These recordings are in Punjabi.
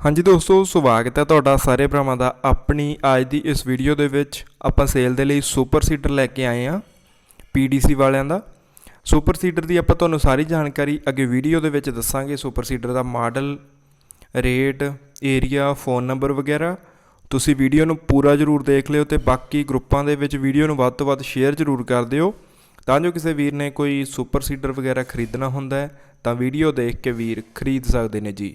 ਹਾਂਜੀ ਦੋਸਤੋ, ਸਵਾਗਤ ਹੈ ਤੁਹਾਡਾ ਸਾਰੇ ਭਰਾਵਾਂ ਦਾ ਆਪਣੀ ਅੱਜ ਦੀ ਇਸ ਵੀਡੀਓ ਦੇ ਵਿੱਚ। ਆਪਾਂ ਸੇਲ ਦੇ ਲਈ ਸੁਪਰ ਸੀਡਰ ਲੈ ਕੇ ਆਏ ਆ ਪੀਡੀਸੀ ਵਾਲਿਆਂ ਦਾ। ਸੁਪਰ ਸੀਡਰ ਦੀ ਆਪਾਂ ਤੁਹਾਨੂੰ ਸਾਰੀ ਜਾਣਕਾਰੀ ਅੱਗੇ ਵੀਡੀਓ ਦੇ ਵਿੱਚ ਦੱਸਾਂਗੇ। ਸੁਪਰ ਸੀਡਰ ਦਾ model rate area phone number ਵਗੈਰਾ। ਤੁਸੀਂ ਵੀਡੀਓ ਨੂੰ ਪੂਰਾ ਜ਼ਰੂਰ ਦੇਖ ਲਿਓ ਤੇ ਬਾਕੀ ਗਰੁੱਪਾਂ ਦੇ ਵਿੱਚ ਵੀਡੀਓ ਨੂੰ ਵੱਧ ਤੋਂ ਵੱਧ ਸ਼ੇਅਰ ਜ਼ਰੂਰ ਕਰ ਦਿਓ। ਤਾਂ ਜੋ ਕਿਸੇ ਵੀਰ ਨੇ ਕੋਈ ਸੁਪਰ ਸੀਡਰ ਵਗੈਰਾ ਖਰੀਦਣਾ ਹੁੰਦਾ ਹੈ, ਤਾਂ ਵੀਡੀਓ ਦੇਖ ਕੇ ਵੀਰ ਖਰੀਦ ਸਕਦੇ ਨੇ ਜੀ।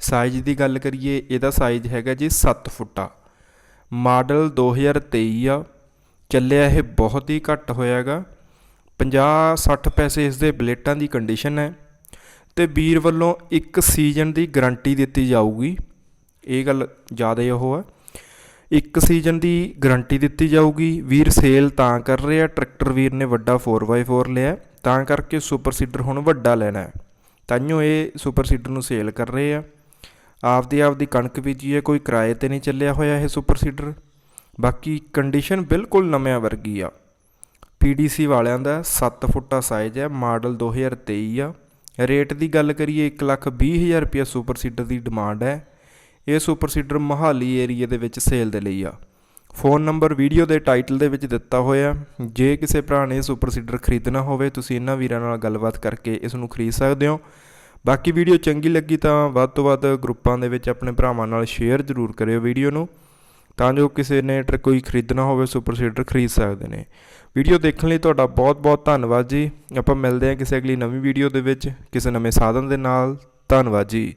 ਸਾਈਜ਼ ਦੀ ਗੱਲ ਕਰੀਏ, ਇਹਦਾ ਸਾਈਜ਼ ਹੈਗਾ ਜੀ 7 ਫੁੱਟਾ। ਮਾਡਲ 2023 ਆ, ਚੱਲਿਆ ਇਹ ਬਹੁਤ ਹੀ ਘੱਟ ਹੋਇਆਗਾ। 50-60 ਪੈਸੇ ਇਸ ਦੇ ਬਲੇਟਾਂ ਦੀ ਕੰਡੀਸ਼ਨ ਹੈ ਤੇ ਵੀਰ ਵੱਲੋਂ ਇੱਕ ਸੀਜ਼ਨ ਦੀ ਗਾਰੰਟੀ ਦਿੱਤੀ ਜਾਊਗੀ। ਇਹ ਗੱਲ ਜ਼ਿਆਦਾ ਉਹ ਆ। ਇੱਕ ਸੀਜ਼ਨ ਦੀ ਗਾਰੰਟੀ ਦਿੱਤੀ ਜਾਊਗੀ। ਵੀਰ ਸੇਲ ਤਾਂ ਕਰ ਰਿਹਾ ਟਰੈਕਟਰ ਵੀਰ ਨੇ ਵੱਡਾ 4x4 ਲਿਆ, ਤਾਂ ਕਰਕੇ ਸੁਪਰ ਸੀਡਰ ਹੁਣ ਵੱਡਾ ਲੈਣਾ ਹੈ। ਤਾਂਿਓ ਇਹ ਸੁਪਰ ਸੀਡਰ ਨੂੰ ਸੇਲ ਕਰ ਰਹੇ ਆ। ਆਪਦੀ ਆਪਦੀ ਕਣਕ ਬੀਜੀ ਹੈ ਕੋਈ ਕਿਰਾਏ ਤੇ ਨਹੀਂ ਚੱਲਿਆ ਹੋਇਆ ਇਹ ਸੁਪਰ ਸੀਡਰ। ਬਾਕੀ ਕੰਡੀਸ਼ਨ ਬਿਲਕੁਲ ਨਵਿਆਂ ਵਰਗੀ ਆ। PDC ਵਾਲਿਆਂ ਦਾ 7 ਫੁੱਟਾ ਸਾਈਜ਼ ਹੈ ਮਾਡਲ 2023 ਆ। ਰੇਟ ਦੀ ਗੱਲ ਕਰੀਏ 120000 ਰੁਪਏ ਸੁਪਰ ਸੀਡਰ ਦੀ ਡਿਮਾਂਡ ਹੈ। ਇਹ ਸੁਪਰ ਸੀਡਰ ਮਹਾਲੀ ਏਰੀਆ ਦੇ ਵਿੱਚ ਸੇਲ ਦੇ ਲਈ ਆ। ਫੋਨ ਨੰਬਰ ਵੀਡੀਓ ਦੇ ਟਾਈਟਲ ਦੇ ਵਿੱਚ ਦਿੱਤਾ ਹੋਇਆ ਜੇ ਕਿਸੇ ਭਰਾ ਨੇ ਸੁਪਰ ਸੀਡਰ ਖਰੀਦਣਾ ਹੋਵੇ, ਤੁਸੀਂ ਇਹਨਾਂ ਵੀਰਾਂ ਨਾਲ ਗੱਲਬਾਤ ਕਰਕੇ ਇਸ ਨੂੰ ਖਰੀਦ ਸਕਦੇ ਹੋ। ਬਾਕੀ ਵੀਡੀਓ ਚੰਗੀ ਲੱਗੀ ਤਾਂ ਵੱਧ ਤੋਂ ਵੱਧ ਗਰੁੱਪਾਂ ਦੇ ਵਿੱਚ ਆਪਣੇ ਭਰਾਵਾਂ ਨਾਲ ਸ਼ੇਅਰ ਜ਼ਰੂਰ ਕਰਿਓ ਵੀਡੀਓ ਨੂੰ, ਤਾਂ ਜੋ ਕਿਸੇ ਨੇ ਟਰ ਕੋਈ ਖਰੀਦਣਾ ਹੋਵੇ, ਸੁਪਰ ਸੀਡਰ ਖਰੀਦ ਸਕਦੇ ਨੇ। ਵੀਡੀਓ ਦੇਖਣ ਲਈ ਤੁਹਾਡਾ ਬਹੁਤ ਬਹੁਤ ਧੰਨਵਾਦ ਜੀ। ਆਪਾਂ ਮਿਲਦੇ ਹਾਂ ਕਿਸੇ ਅਗਲੀ ਨਵੀਂ ਵੀਡੀਓ ਦੇ ਵਿੱਚ, ਕਿਸੇ ਨਵੇਂ ਸਾਧਨ ਦੇ ਨਾਲ। ਧੰਨਵਾਦ ਜੀ।